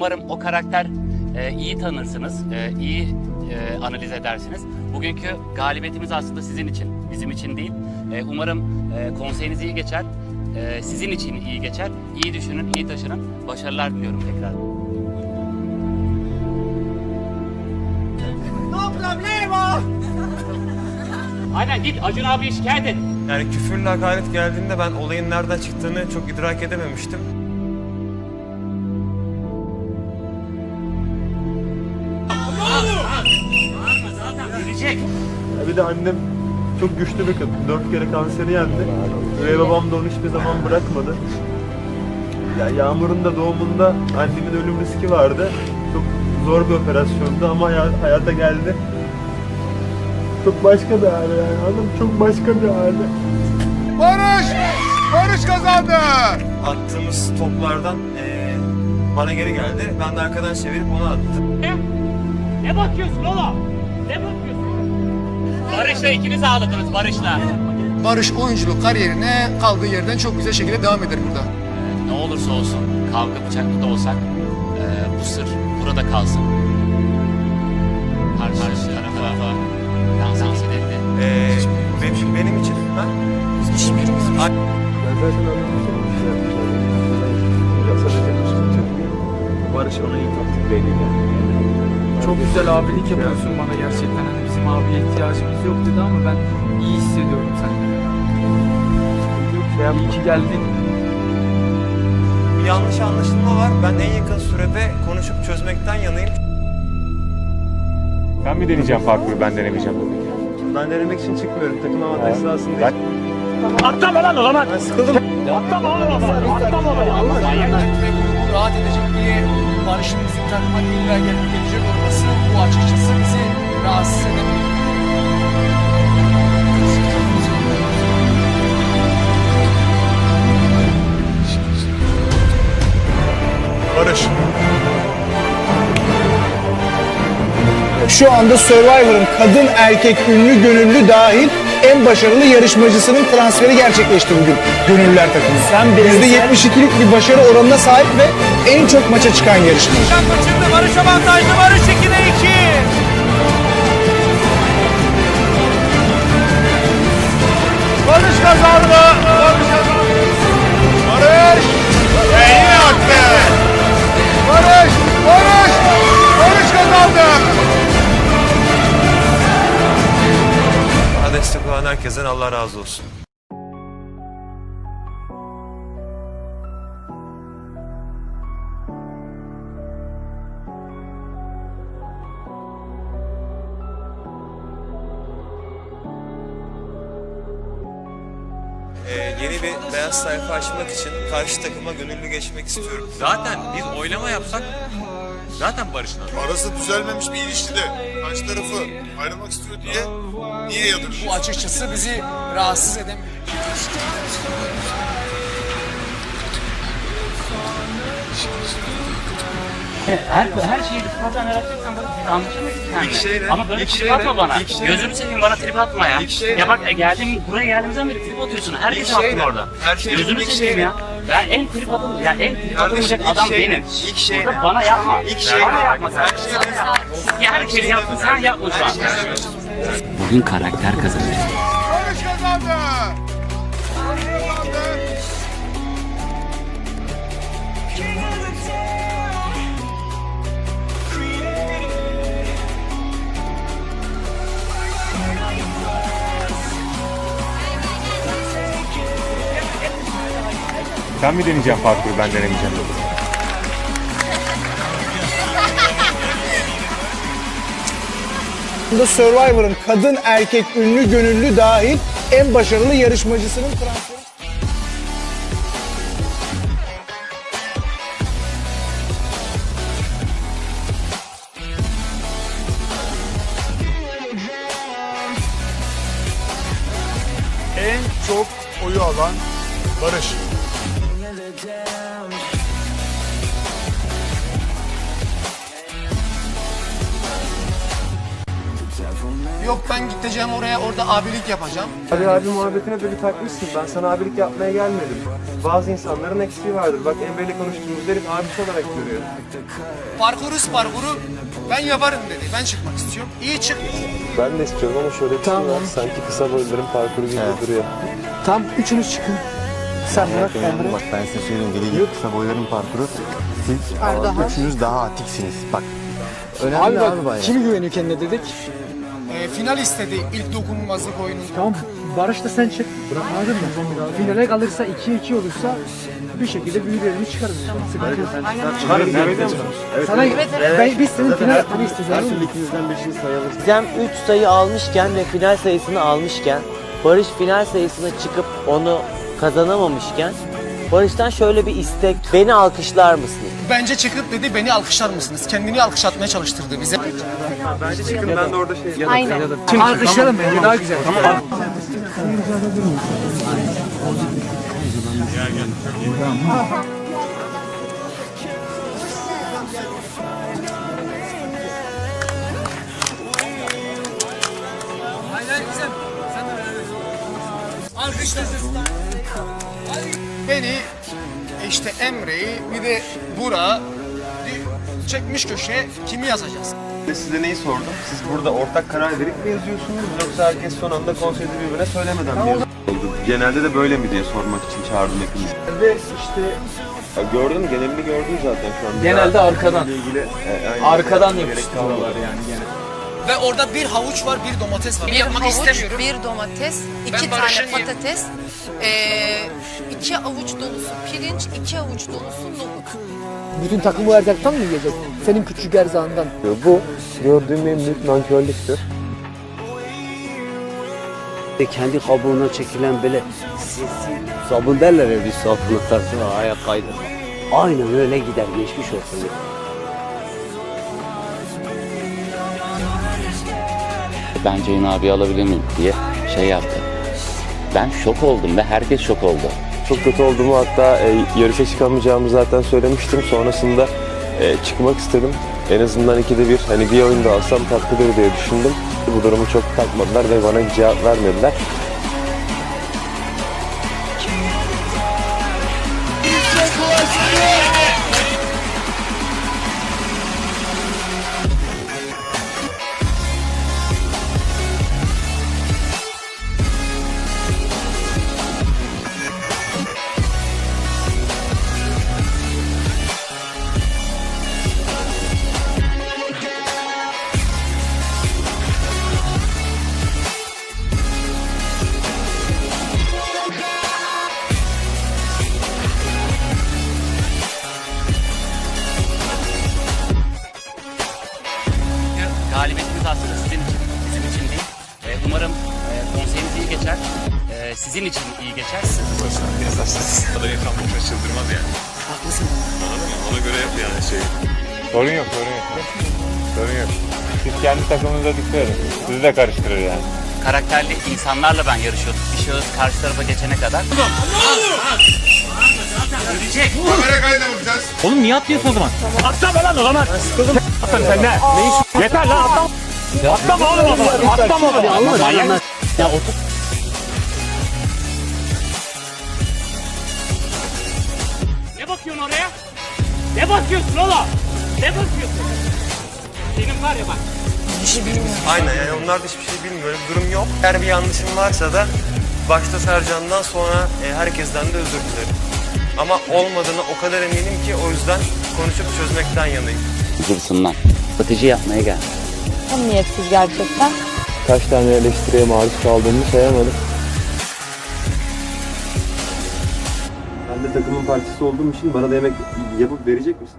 Umarım o karakter e, iyi tanırsınız, e, iyi e, analiz edersiniz. Bugünkü galibiyetimiz aslında sizin için, bizim için değil. E, umarım e, konseyiniz iyi geçer, e, sizin için iyi geçer. İyi düşünün, iyi taşının. Başarılar diliyorum tekrar. Aynen git Acun abi şikayet et. Yani küfürle hakaret geldiğinde ben olayın nereden çıktığını çok idrak edememiştim. Gelecek. Ya Bir de annem çok güçlü bir kadın. Dört kere kanseri yendi. Üvey babam da onu hiçbir zaman bırakmadı. Ya Yağmur'un da doğumunda annemin ölüm riski vardı. Çok zor bir operasyondu ama haya- hayata geldi. Çok başka bir hali yani. Hanım çok başka bir hali. Barış! Barış kazandı! Attığımız toplardan eee, bana geri geldi. Ben de arkadan çevirip onu attım. Ne bakıyorsun oğlum? Ne bakıyorsun? Barış'la ikiniz ağladınız Barış'la. Barış oyunculuk kariyerine kaldığı yerden çok güzel şekilde devam eder burada. Ne olursa olsun kavga bıçaklı da olsak e, bu sır burada kalsın. Karşı, karşı tarafa dans edildi. Eee, benim, benim için. Ha? Ben zaten anlamıştım. Sıkıntı yok. Barış ona iyi taktik. Çok güzel abilik yapıyorsun bana gerçekten. Hani bizim abiye ihtiyacımız yok dedi ama ben iyi hissediyorum. Şey yapma. İyi ki geldin. Bir yanlış anlaşılma var. Ben en yakın sürede konuşup çözmekten yanayım. Ben mi deneyeceğim parkuru ben denemeyeceğim dedi. Ben denemek için çıkmıyorum. Takım avantajı sahasında değil. Atlama lan o zaman. Ben sıkıldım. Atlama oğlum o zaman. Atlama oğlum. rahat edecek diye Barış'ın bizim takıma illa gelip gelecek olması bu açıkçası bizi Şu anda Survivor'ın kadın erkek ünlü gönüllü dahil en başarılı yarışmacısının transferi gerçekleşti bugün gönüllüler takımı. Sen %72'lik bir başarı oranına sahip ve en çok maça çıkan yarışmacı. Barış avantajlı. Barış 2'de 2. Barış kazandı. Destek olan herkesten Allah razı olsun. Ee, yeni bir beyaz sayfa açmak için karşı takıma gönüllü geçmek istiyorum. Zaten biz oylama yapsak zaten barışın adı. Arası düzelmemiş bir ilişkide karşı tarafı ayrılmak istiyor diye niye yadırıyor? Bu açıkçası bizi rahatsız edemiyor. Her, her şeyi rıfkatla meraklısan bak biz anlaşamayız seninle. Ama böyle trip şeyle- atma bana. Gözünü seveyim bana trip atma ya. Ya bak e, geldiğim, buraya geldiğimizden beri trip atıyorsun. Herkes İlk haklı şeyle- orada. her şeyin Gözünü seveyim ya. Ben en trip atılmayacak, ya en trip atılmayacak adam şeyle- benim. ilk şeyle- Burada bana yapma. İlk şeyle- Bana yapma sen. Ya herkes yaptı, sen yapma şu an. Bugün karakter kazanıyor. Sen mi deneyeceğim parkuru ben denemeyeceğim. Burada Survivor'ın kadın erkek ünlü gönüllü dahil en başarılı yarışmacısının transferi. En çok oyu alan Barış. Yok ben gideceğim oraya orada abilik yapacağım. Ali abi muhabbetine de bir takmışsın. Ben sana abilik yapmaya gelmedim. Bazı insanların eksiği vardır. Bak Emre'yle konuştuğumuz herif abisi olarak görüyor. Parkuruz parkuru ben yaparım dedi. Ben çıkmak istiyorum. İyi çık. Ben de istiyorum ama şöyle bir Tamam. şey var. Sanki kısa boyluların parkuru gibi duruyor. Tam üçünüz çıkın. Sen bırak Emre. Bak ben size söyleyeyim deli gibi kısa boyların parkuru. Siz üçünüz daha atiksiniz. Bak. Önemli Abi abi, bak bayağı. kimi güveniyor kendine dedik. Ee, final istedi ilk dokunulmazlık oyununda. Tamam Barış da sen çık. Anladın mı? Finale kalırsa 2-2 olursa bir şekilde büyülerini çıkarız. Sıkıntı yok. Çıkarız evet. Sana ben, biz senin final yapmanı istiyoruz. anladın mı? ikinizden beşini sayalım. Gizem 3 sayı almışken ve final sayısını almışken Barış final sayısına çıkıp onu kazanamamışken Barış'tan şöyle bir istek. Beni alkışlar mısınız? Bence çıkıp dedi beni alkışlar mısınız? Kendini alkışlatmaya çalıştırdı bize. Bence çıkın ben de orada şey Aynen. Alkışlayalım bence daha güzel. Beni işte Emre'yi bir de Burak'ı çekmiş köşeye kimi yazacağız? Size neyi sordum? Siz burada ortak karar verip mi yazıyorsunuz yoksa herkes son anda konseyde birbirine söylemeden mi yazıyor? Genelde de böyle mi diye sormak için çağırdım hepinizi. Ve işte Ya gördüm genelini gördüm zaten şu an. Genelde arkadan. ilgili, e. Arkadan yapıştırıyorlar yani gene. Ve orada bir havuç var, bir domates var. Bir Yapmak havuç, istemiyorum. bir domates, iki tane patates, eee, iki avuç dolusu pirinç, iki avuç dolusu nohut. Bütün takım bu erzaktan mı yiyecek? Senin küçük erzağından. Bu gördüğüm en büyük nankörlüktür. Kendi kabuğuna çekilen böyle sabun derler ya bir sabun atarsın ayak kaydırma. Aynen öyle gider geçmiş olsun. Ben Ceyhun abi alabilir miyim diye şey yaptı. Ben şok oldum ve herkes şok oldu. Çok kötü olduğumu hatta e, yarışa çıkamayacağımı zaten söylemiştim. Sonrasında e, çıkmak istedim. En azından ikide bir hani bir oyun da alsam tatlıdır diye düşündüm. Bu durumu çok takmadılar ve bana cevap vermediler. Galibiyetimiz Sizin için iyi geçer. kadar insan boşuna çıldırmaz yani. Haklısın. Anladın mı? Ona göre yap yani şey. Sorun yok, sorun yok. Sorun yok. Siz kendi takımınıza dikkat edin. Sizi de karıştırır yani. Karakterli insanlarla ben yarışıyordum. Bir şahıs karşı tarafa geçene kadar. Ölecek. Kamera kaydına bakacağız. Oğlum niye atlıyorsun o zaman? Atlama lan o zaman. Sıkıldım. Atlama sen ne? Ne iş? Yeter lan atlama. Atlama oğlum o zaman. Atlama o zaman. Manyak. Ya otur. Bakıyorsun oraya? Ne bakıyorsun oğlum? Ne bakıyorsun? Senin var ya bak. Aynen yani onlar da hiçbir şey bilmiyor. Öyle bir durum yok. Eğer bir yanlışım varsa da başta Sercan'dan sonra e, herkesten de özür dilerim. Ama olmadığını o kadar eminim ki o yüzden konuşup çözmekten yanayım. Hırsından. Strateji yapmaya gel. Samimiyetsiz gerçekten. Kaç tane eleştiriye maruz kaldığımı sayamadım. De takımın parçası olduğum için bana da yemek yapıp verecek misin?